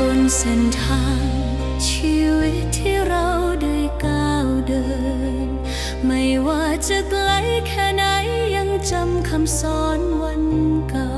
บนเส้นทางชีวิตที่เราได้ก้าวเดิน ไม่ว่าจะไกลแค่ไหนยังจำคำสอนวันเก่า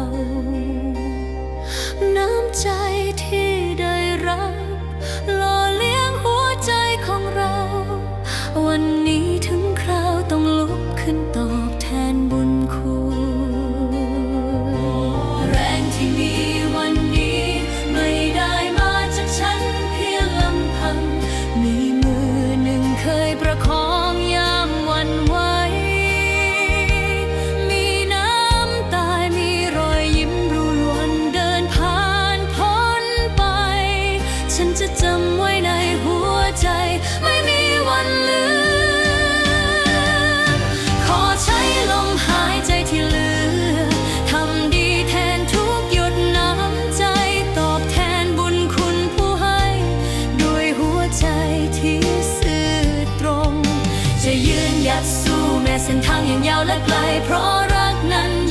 เส้นทางยังยาวและไกลเพราะรักนั้น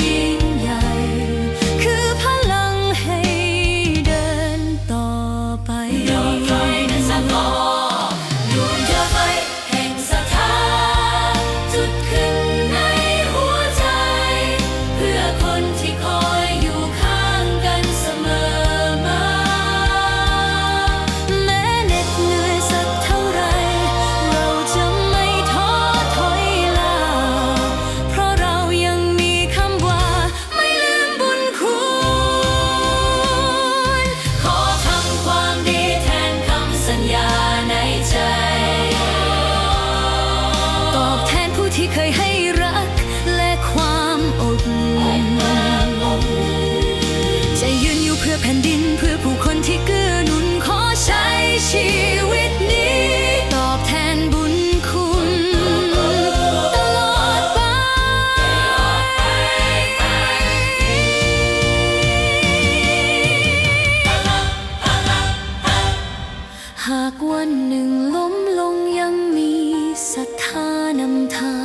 ที่เคยให้รักและความอบอุ่นจะยืนอยู่เพื่อแผ่นดินเพื่อผู้คนที่เกื้อหนุนขอใช้ชีวิตนี้ ตอบแทนบุญคุณตลอดไป หากวันหนึ่งล้มลงยังมีศรัทธานำทาง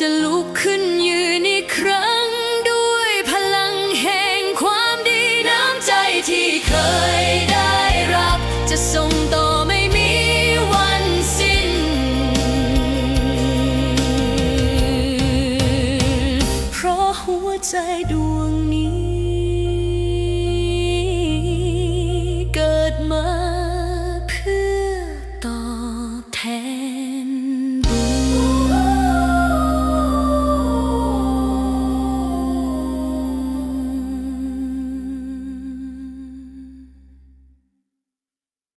จะลุกขึ้นยืนอีกครั้ง ด้วยพลังแห่งความดีน้ำใจที่เคยได้รับ จะส่งต่อ